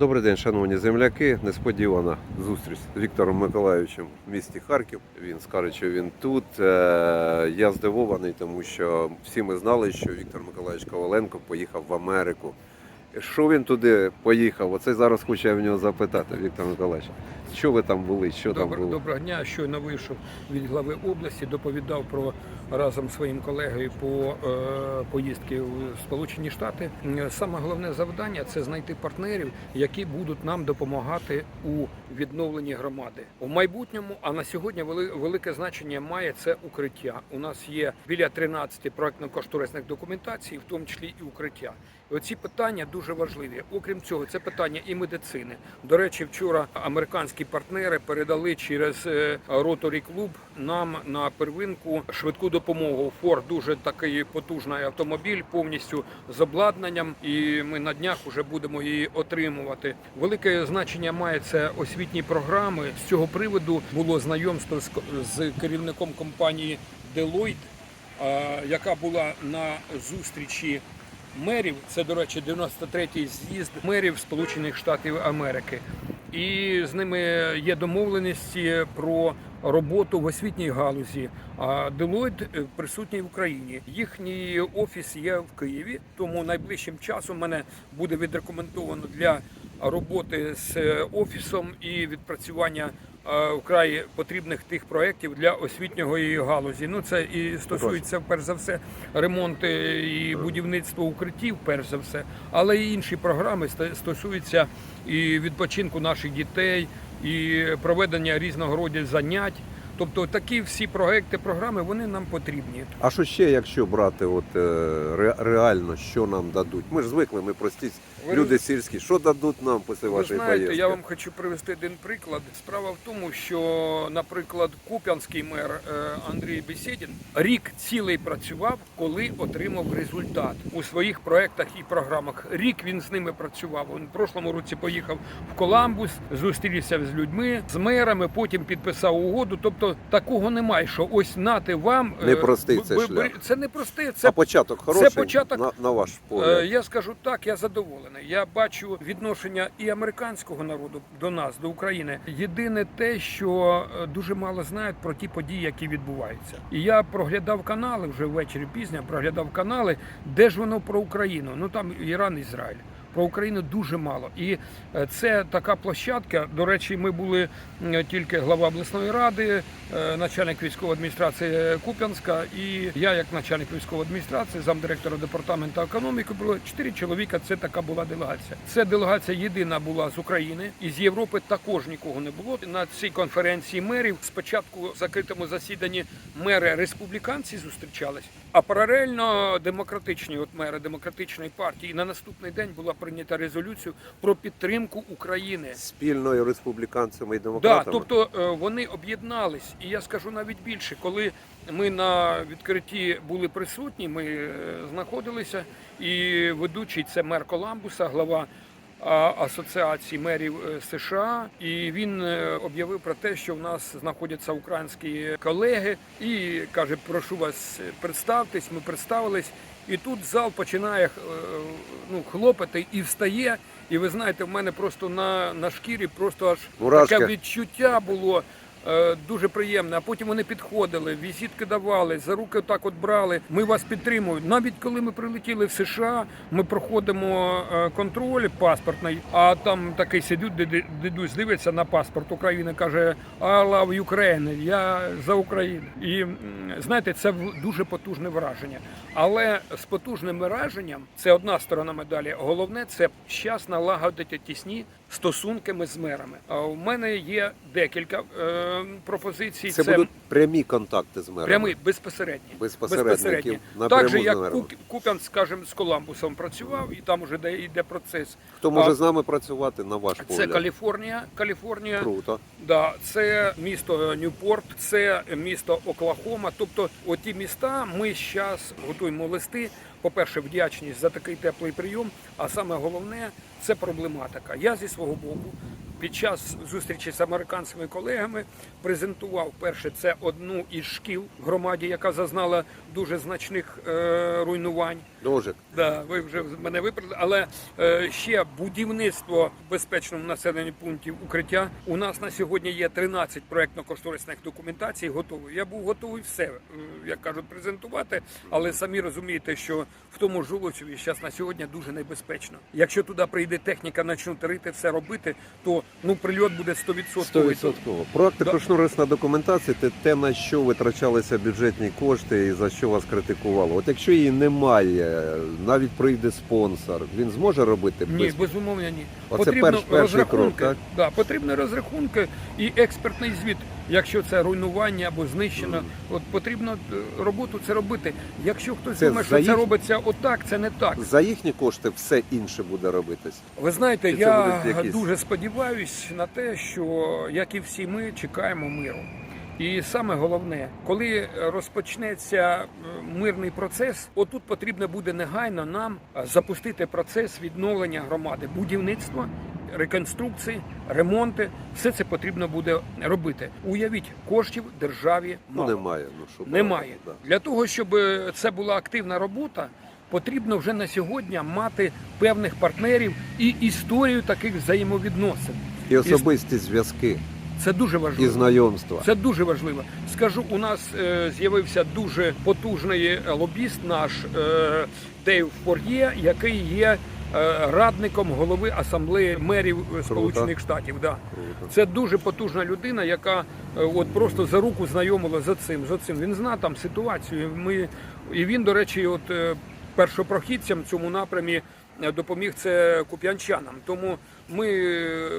Добрий день, шановні земляки. Несподівана зустріч з Віктором Миколаївичем в місті Харків. Він скаже, що він тут. Е, Я здивований, тому що всі ми знали, що Віктор Миколаївич Коваленко поїхав в Америку. Що він туди поїхав? Оце зараз хочу я в нього запитати, Віктор Миколаївич. Що ви там були? Що там було? доброго дня. Щойно вийшов від глави області, доповідав про разом своїм колегою по е, поїздки в Сполучені Штати. Саме головне завдання це знайти партнерів, які будуть нам допомагати у відновленні громади у майбутньому. А на сьогодні велике значення має це укриття. У нас є біля 13 проектно-кошторисних документацій, в тому числі і укриття. І оці питання дуже важливі. Окрім цього, це питання і медицини. До речі, вчора американські партнери передали через роторі клуб нам на первинку швидку допомогу. Форд дуже такий потужний автомобіль, повністю з обладнанням, і ми на днях вже будемо її отримувати. Велике значення має це освітні програми. З цього приводу було знайомство з керівником компанії Deloitte, яка була на зустрічі мерів. Це, до речі, 93-й з'їзд мерів Сполучених Штатів Америки. І з ними є домовленості про роботу в освітній галузі. А Deloitte е, присутній в Україні. Їхній офіс є в Києві, тому найближчим часом мене буде відрекомендовано для роботи з е, офісом і відпрацювання вкрай потрібних тих проєктів для освітньої галузі. Ну це і стосується перш за все ремонт е, і будівництво укриттів, перш за все, але і інші програми стосуються і відпочинку наших дітей, і проведення різного роду занять. Тобто такі всі проекти, програми вони нам потрібні. А що ще, якщо брати от, е, ре- реально, що нам дадуть? Ми ж звикли, ми прості Ви люди сільські. Що дадуть нам після Ви вашої знаєте, поїздки? я вам хочу привести один приклад. Справа в тому, що, наприклад, куп'янський мер е, Андрій Бесідін рік цілий працював, коли отримав результат у своїх проектах і програмах. Рік він з ними працював. Він в прошлому році поїхав в Коламбус, зустрівся з людьми, з мерами, потім підписав угоду. Тобто такого немає, що ось нати вам е, Непростий це шлях. Це не простий, це а початок хороший початок. На, на ваш Е, погляд? Я скажу так, я задоволений. Я бачу відношення і американського народу до нас, до України. Єдине те, що е, дуже мало знають про ті події, які відбуваються. І я проглядав канали вже ввечері пізня, проглядав канали, де ж воно про Україну. Ну там Іран, Ізраїль. Про Україну дуже мало, і е, це така площадка. До речі, ми були тільки глава обласної ради, е, начальник військової адміністрації Куп'янська, і я, як начальник військової адміністрації, замдиректора департаменту економіки, було чотири чоловіка. Це така була делегація. Це делегація єдина була з України, і з Європи також нікого не було. На цій конференції мерів спочатку в закритому засіданні мери республіканці зустрічались, а паралельно демократичні, от мери демократичної партії. На наступний день була прийнята резолюцію про підтримку України. Спільною республіканцями і Да, тобто е, вони об'єднались, і я скажу навіть більше, коли ми на відкритті були присутні, ми е, знаходилися, і ведучий це мер Коламбуса, глава асоціації мерів е, США, і він е, об'явив про те, що в нас знаходяться українські колеги, і каже: прошу вас е, представтесь. Ми представились, і тут зал починає ну, хлопати і встає. І ви знаєте, в мене просто на, на шкірі просто аж Мурашки. таке відчуття було. Е, Дуже приємне, а потім вони підходили, візитки давали, за руки так от брали. Ми вас підтримуємо. Навіть коли ми прилетіли в США, ми проходимо е, контроль паспортний, а там такий сидить, дідусь дивиться на паспорт України, каже I love Ukraine, я за Україну. І знаєте, це дуже потужне враження. Але з потужним враженням це одна сторона медалі. Головне це щас налагодити тісні стосунки ми з мерами. А у мене є декілька е, пропозицій. Це, будуть прямі контакти з мерами? прямий безпосередні. Безпосередники, напряму Так же, як. Кук- Куп'ян, скажімо, з Коламбусом працював, і там вже де йде процес. Хто може А, з нами працювати, на ваш Це? Каліфорнія. Каліфорнія Круто. Да, це місто Ньюпорт, це місто Оклахома. Тобто, оті міста ми зараз готуємо листи. По-перше, вдячність за такий теплий прийом. А саме головне це проблематика. Я зі свого боку під час зустрічі з американськими колегами презентував перше це одну із шкіл в громаді, яка зазнала дуже значних е, руйнувань. Дожик. Да, ви вже мене виправили, але е, ще будівництво в безпечному населенні пунктів укриття. У нас на сьогодні є 13 проектно-кошторисних документацій. Готові. Я був готовий все, е, як кажуть, презентувати, але самі розумієте, що в тому Жулочеві зараз на сьогодні дуже небезпечно. Якщо туди прийде техніка, почнуть рити все робити, то ну прильот буде 100%. 100%. Проекти Да. кошторисна документація це те, на що витрачалися бюджетні кошти і за що вас критикували. От якщо її немає, навіть прийде спонсор, він зможе робити Ні, безумовно, ні. Оце перш- перший крок, так? Да, потрібні розрахунки і експертний звіт. Якщо це руйнування або знищено, от потрібно е, роботу це робити. Якщо хтось Це думає, що їх... це робиться отак, це не так. за їхні кошти все інше буде робитись. Ви знаєте, Чи я якісь- дуже сподіваюся на те, що як і всі ми чекаємо миру. І саме головне, коли розпочнеться е, мирний процес, отут потрібно буде негайно нам е, запустити процес відновлення громади, будівництва, реконструкції, ремонти. Все це потрібно буде робити. Уявіть, коштів державі Ну мало. немає. Ну що Немає. Да. Для того, щоб е, це була активна робота, потрібно вже на сьогодні мати певних партнерів і історію таких взаємовідносин. І особисті зв'язки, Це дуже і важливо. знайомства. Це дуже важливо. Скажу, у нас е, з'явився дуже потужний е, лобіст наш е, Дейв Фор'є, який є е, радником голови асамблеї мерів е, Сполучених Штатів. Да. Це дуже потужна людина, яка е, от просто за руку знайомила за цим. За цим він зна там ситуацію. Ми і він, до речі, от першопрохідцям в цьому напрямі допоміг це куп'янчанам. Тому ми е,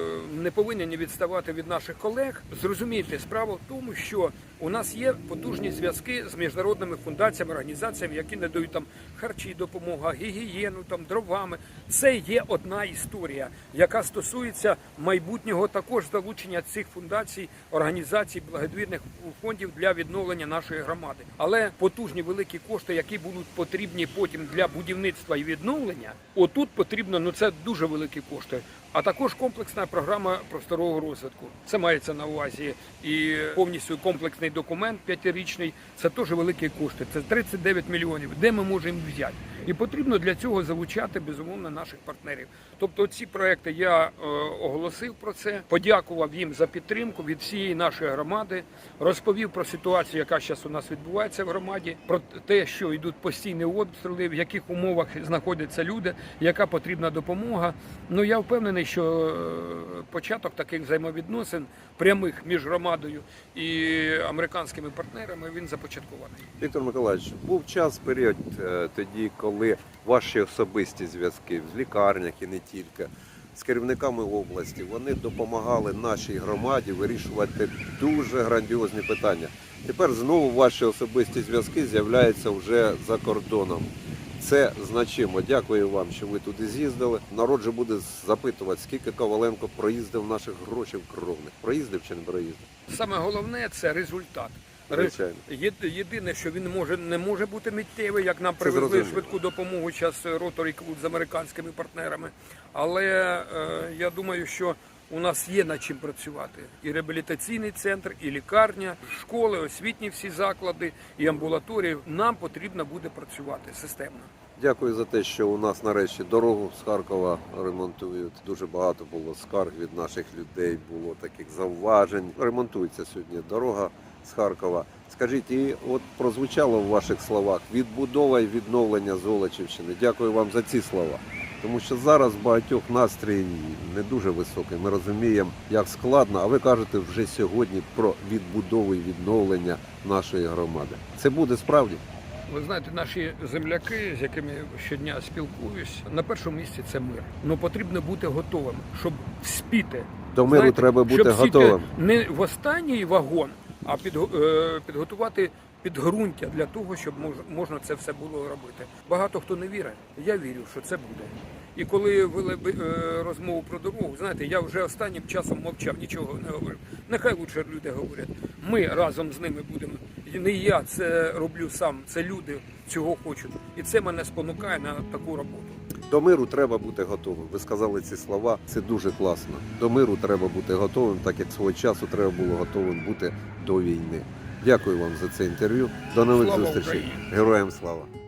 не повинні відставати від наших колег. Зрозумійте, справа в тому, що у нас є потужні зв'язки з міжнародними фундаціями, організаціями, які надають там харчі, допомога, гігієну, там дровами. Це є одна історія, яка стосується майбутнього також залучення цих фундацій, організацій, благодійних фондів для відновлення нашої громади. Але потужні великі кошти, які будуть потрібні потім для будівництва і відновлення, отут потрібно ну це дуже великі кошти. А також комплексна програма просторового розвитку. Це мається на увазі і повністю комплексний документ п'ятирічний. Це теж великі кошти. Це 39 мільйонів. Де ми можемо взяти? І потрібно для цього залучати безумовно наших партнерів. Тобто, ці проекти я е, оголосив про це, подякував їм за підтримку від всієї нашої громади, розповів про ситуацію, яка зараз у нас відбувається в громаді, про те, що йдуть постійні обстріли, в яких умовах знаходяться люди, яка потрібна допомога. Ну я впевнений, що е, початок таких взаємовідносин прямих між громадою і американськими партнерами він започаткований. Віктор Миколаївич, був час, період е, тоді, коли ваші особисті зв'язки в лікарнях і не тільки з керівниками області вони допомагали нашій громаді вирішувати дуже грандіозні питання. Тепер знову ваші особисті зв'язки з'являються вже за кордоном. Це значимо. Дякую вам, що ви туди з'їздили. Народ же буде запитувати, скільки Коваленко проїздив наших грошей кровних. Проїздив чи не проїздив? Саме головне це результат. Звичайно. Єд- Єдине, що він може не може бути миттєвий, як нам привезли швидку допомогу зараз роторі клуб з американськими партнерами. Але е, я думаю, що у нас є над чим працювати. І реабілітаційний центр, і лікарня, школи, освітні всі заклади, і амбулаторії. Нам потрібно буде працювати системно. Дякую за те, що у нас нарешті дорогу з Харкова ремонтують. Дуже багато було скарг від наших людей, було таких зауважень. Ремонтується сьогодні дорога з Харкова. Скажіть, і от прозвучало в ваших словах відбудова і відновлення Золочівщини. Дякую вам за ці слова. Тому що зараз багатьох настрій не дуже високий. Ми розуміємо, як складно, а ви кажете вже сьогодні про відбудову і відновлення нашої громади. Це буде справді. Ви знаєте, наші земляки, з якими щодня спілкуюсь, на першому місці це мир. Ну потрібно бути готовим, щоб спіти. До миру Знаєте, треба бути щоб готовим. Не в останній вагон, а під, е, підготувати підґрунтя для того, щоб мож, можна це все було робити. Багато хто не вірить. Я вірю, що це буде. І коли вели е, розмову про дорогу, знаєте, я вже останнім часом мовчав, нічого не говорив. Нехай лучше люди говорять. Ми разом з ними будемо. І не я це роблю сам, це люди цього хочуть. І це мене спонукає на таку роботу. До миру треба бути готовим. Ви сказали ці слова. Це дуже класно. До миру треба бути готовим, так як свого часу треба було готовим бути до війни. Дякую вам за це інтерв'ю. До нових Слава зустрічей. Україні! Героям слава!